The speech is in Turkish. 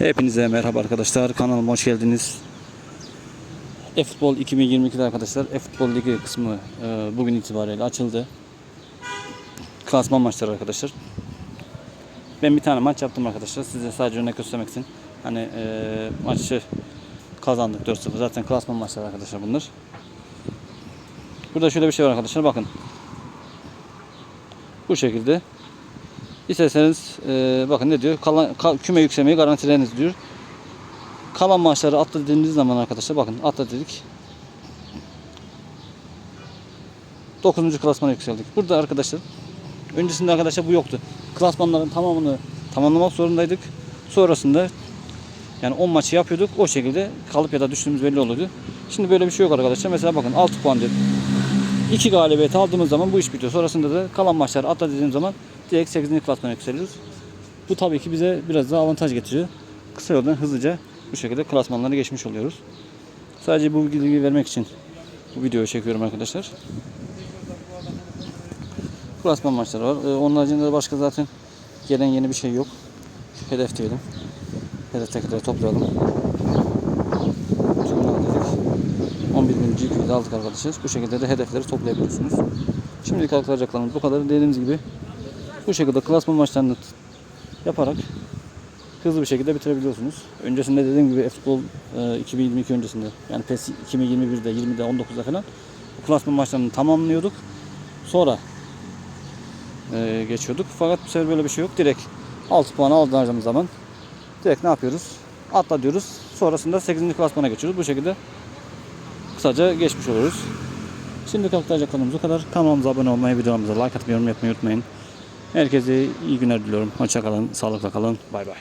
Hepinize merhaba arkadaşlar. Kanalıma hoş geldiniz. E-Futbol 2022'de arkadaşlar E-Futbol Ligi kısmı e, bugün itibariyle açıldı. Klasman maçları arkadaşlar. Ben bir tane maç yaptım arkadaşlar. Size sadece örnek göstermek için. Hani e, maçı kazandık 4-0. Zaten klasman maçları arkadaşlar bunlar. Burada şöyle bir şey var arkadaşlar. Bakın. Bu şekilde. İsterseniz e, bakın ne diyor? Kalan, ka- küme yükselmeyi garantileriniz diyor. Kalan maçları atla zaman arkadaşlar bakın atla dedik. 9. klasmana yükseldik. Burada arkadaşlar öncesinde arkadaşlar bu yoktu. Klasmanların tamamını tamamlamak zorundaydık. Sonrasında yani 10 maçı yapıyorduk. O şekilde kalıp ya da düştüğümüz belli oluyordu. Şimdi böyle bir şey yok arkadaşlar. Mesela bakın 6 puan diyor. 2 galibiyet aldığımız zaman bu iş bitiyor. Sonrasında da kalan maçları atla dediğim zaman direkt 8. klasmana yükseliyoruz. Bu tabii ki bize biraz daha avantaj getiriyor. Kısa yoldan hızlıca bu şekilde klasmanları geçmiş oluyoruz. Sadece bu bilgiyi vermek için bu videoyu çekiyorum arkadaşlar. Klasman maçları var. Ee, onun haricinde de başka zaten gelen yeni bir şey yok. Hedef diyelim. Hedef tekrarı toplayalım. Şunu aldık. 11 bin GP'yi de aldık arkadaşlar. Bu şekilde de hedefleri toplayabiliyorsunuz. Şimdilik aktaracaklarımız bu kadar. Dediğimiz gibi bu şekilde klasman maçlarını yaparak hızlı bir şekilde bitirebiliyorsunuz. Öncesinde dediğim gibi futbol 2022 öncesinde yani PES 2021'de, 20'de, 19'da falan bu klasman maçlarını tamamlıyorduk. Sonra e, geçiyorduk. Fakat bu sefer böyle bir şey yok. Direkt 6 puan aldığımız zaman direkt ne yapıyoruz? Atla diyoruz. Sonrasında 8. klasmana geçiyoruz. Bu şekilde kısaca geçmiş oluyoruz. Şimdi aktaracaklarımız bu kadar. Kanalımıza abone olmayı, videolarımıza like atmayı, yorum yapmayı unutmayın. Herkese iyi günler diliyorum. Hoşça kalın, sağlıkla kalın. Bay bay.